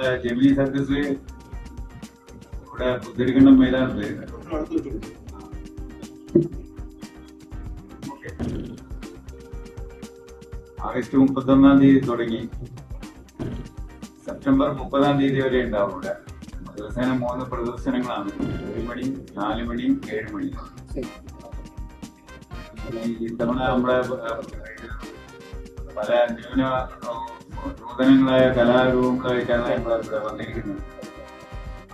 നമ്മുടെ Gemini circus ഇവിടെ പുത്തരിക്കണ്ടം മൈതാനത്ത്. ആഗസ്റ്റ് മുപ്പത്തൊന്നാം തീയതി തുടങ്ങി. സെപ്റ്റംബർ മുപ്പതാം തീയതി വരെ ഉണ്ടാവും ഇവിടെ. ദിവസേന മൂന്ന് പ്രദർശനങ്ങളാണ്. ഒരു മണി നാല് മണി ഏഴ് മണി. ഇത്തവണ നമ്മുടെ പല ന്യൂന നൂതനങ്ങളായ കലാരൂപങ്ങളായിട്ടാണ് നമ്മൾ ഇവിടെ വന്നിരിക്കുന്നത്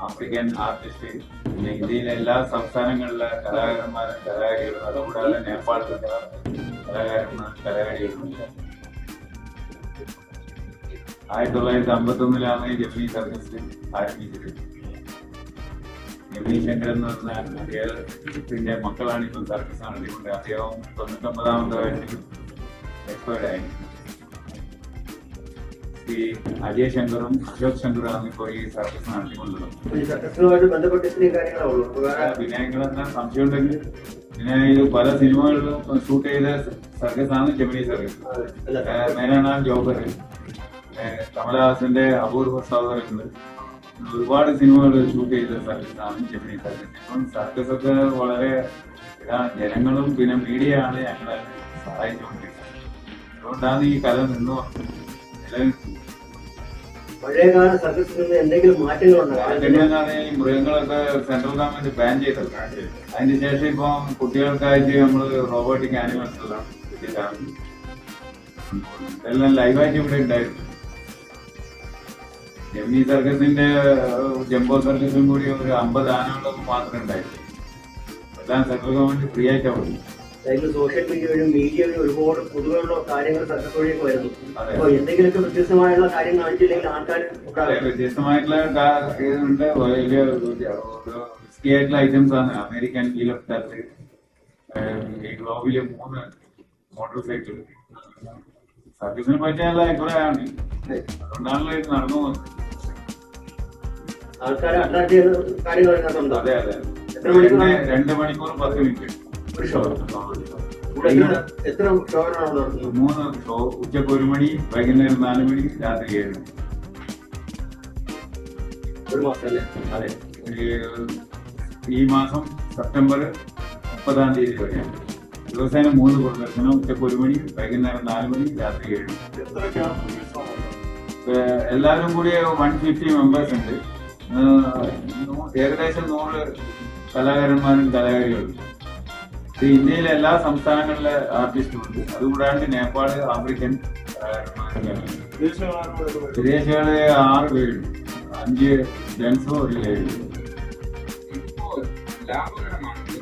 ആഫ്രിക്കൻ ആർട്ടിസ്റ്റ് പിന്നെ ഇന്ത്യയിലെ എല്ലാ സംസ്ഥാനങ്ങളിലെ കലാകാരന്മാരും കലാകാരികളും അതുകൂടാതെ നേപ്പാളിലെ കലാകാരന്മാരും കലാകാരികളും. ആയിരത്തി തൊള്ളായിരത്തി അമ്പത്തി ഒന്നിലാണ് ജമിനി സർക്കസ് ആരംഭിച്ചത്. ജമിനി ശങ്കരൻ എന്ന് പറഞ്ഞ അദ്ദേഹത്തിന്റെ മക്കളാണ് ഇപ്പം സർക്കസ് നടത്തിക്കൊണ്ട് അദ്ദേഹം തൊണ്ണൂറ്റൊമ്പതാമത്തെ വയസ്സിൽ എക്സ്പയർഡ് ആയി. ഈ അജയ് ശങ്കറും അശോക് ശങ്കറുമാണ് ഇപ്പോൾ ഈ സർക്കസ് നടത്തിക്കൊണ്ടുള്ളത് സംശയം ഉണ്ടെങ്കിൽ ഇത് പല സിനിമകളിലും ഷൂട്ട് ചെയ്ത സർക്കസ്. ആണ് ജമിനി സർക്കസ് മേനാണ് ജോബർ കമലഹാസന്റെ അപൂർവ സഹോദരങ്ങൾ ഒരുപാട് സിനിമകൾ ഷൂട്ട് ചെയ്ത സർക്കസ് ആണ് ജമിനി സർക്കസ്. ഇപ്പം സർക്കസ് ഒക്കെ വളരെ ഇതാണ് ജനങ്ങളും പിന്നെ മീഡിയ ആണ് ഞങ്ങളെ സഹായിച്ചുകൊണ്ടിരിക്കുന്നത്. അതുകൊണ്ടാണ് ഈ കല നിന്നു നിലനിൽക്കുന്നത്. പഴയകാല നിന്ന് എന്തെങ്കിലും ഈ മൃഗങ്ങളൊക്കെ സെൻട്രൽ ഗവൺമെന്റ് ബാൻ ചെയ്തത്. അതിന് ശേഷം ഇപ്പൊ കുട്ടികൾക്കായിട്ട് നമ്മൾ റോബോട്ടിക് ആനിമൽസ് എല്ലാം എല്ലാം ലൈവായിട്ട് ഇവിടെ ഉണ്ടായിരുന്നു. ജെമിനി സർക്കസിന്റെ ജംബോ സർക്കസും കൂടി ഒരു അമ്പത് ആനകളൊക്കെ മാത്രമേ ഉണ്ടായിരുന്നു എല്ലാം സെൻട്രൽ ഗവൺമെന്റ് ഫ്രീ ആയിട്ടാണ് അതായത് സോഷ്യൽ മീഡിയ വഴി മീഡിയ വഴി ഒരുപാട് പൊതുവെയുള്ള കാര്യങ്ങൾ സർക്കസ് വഴിയൊക്കെ വരുന്നു. അപ്പൊ എന്തെങ്കിലുമൊക്കെ വ്യത്യസ്തമായുള്ള കാര്യം കാണിച്ചില്ലെങ്കിൽ ആൾക്കാർ വളരെ വ്യത്യസ്തമായിട്ടുള്ള കാ- ഇതുണ്ട്. വലിയ റിസ്കി ആയിട്ടുള്ള ഐറ്റംസ് ആണ്. അമേരിക്കൻ വീൽ ഓഫ് ഡെത്ത് ഗ്ലോബിലെ മൂന്ന് മോട്ടോർ സൈക്കിൾ സർവീസിന് പറ്റി നല്ല അഭിപ്രായമാണ്. അതുകൊണ്ടാണല്ലോ ഇത് നടന്നു ആൾക്കാരെ അട്രാക്ട് ചെയ്യുന്ന കാര്യങ്ങൾ അതെ അതെ. രണ്ട് മണിക്കൂർ പത്ത് മിനിറ്റ്. ഒരു ഷോ എത്ര എത്ര ഷോകളാണ് നടത്തുന്നത് മൂന്ന് ഷോ ഉച്ചയ്ക്ക് ഒരു മണി വൈകുന്നേരം നാല് മണി രാത്രി ഏഴ് മണി. ഒരു മാസം അല്ലേ? അതെ. ഈ- മാസം സെപ്റ്റംബർ മുപ്പതാം തീയതി വരെയാണ് ദിവസേന മൂന്ന് പ്രദർശനം ഉച്ചയ്ക്ക് ഒരു മണി വൈകുന്നേരം നാല് മണി രാത്രി ഏഴ് മണി. എല്ലാവരും കൂടി വൺ ഫിഫ്റ്റി മെമ്പേഴ്സ് ഉണ്ട്. ഏകദേശം നൂറ് കലാകാരന്മാരും കലാകാരികളും ഇന്ത്യയിലെ എല്ലാ സംസ്ഥാനങ്ങളിലെ ആർട്ടിസ്റ്റും ഉണ്ട്. അതുകൂടാണ്ട് നേപ്പാൾ ആഫ്രിക്കൻ വിദേശികളെ ആറ് പേരുണ്ട്. അഞ്ച് ജെൻസും ഒരു ലേഡിയും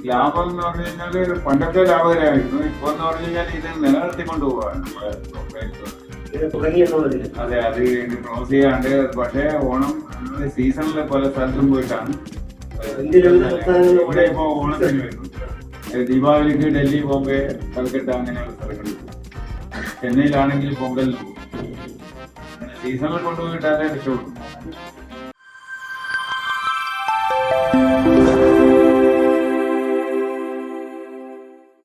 ലാഭം എന്ന് പറഞ്ഞു കഴിഞ്ഞാൽ പണ്ടത്തെ ലാഭകരമായിരുന്നു. ഇപ്പൊ എന്ന് പറഞ്ഞു കഴിഞ്ഞാൽ ഇത് നിലനിർത്തിക്കൊണ്ട് പോവാണ് അതെ അത് ക്ലോസ് ചെയ്യാണ്ട് പക്ഷേ ഓണം സീസണിലെ പല സ്ഥലത്തും പോയിട്ടാണ്. ഇവിടെ ഇപ്പൊ ഓണത്തിന് വരുന്നു. ദീപാവലിക്ക് ഡൽഹി ബോംബെ കൽക്കട്ട അങ്ങനെയുള്ള സ്ഥലങ്ങളിൽ. ചെന്നൈയിലാണെങ്കിൽ പൊങ്കലിന് പോകും സീസണിൽ കൊണ്ടുപോയിട്ടാലേ രക്ഷപ്പെടും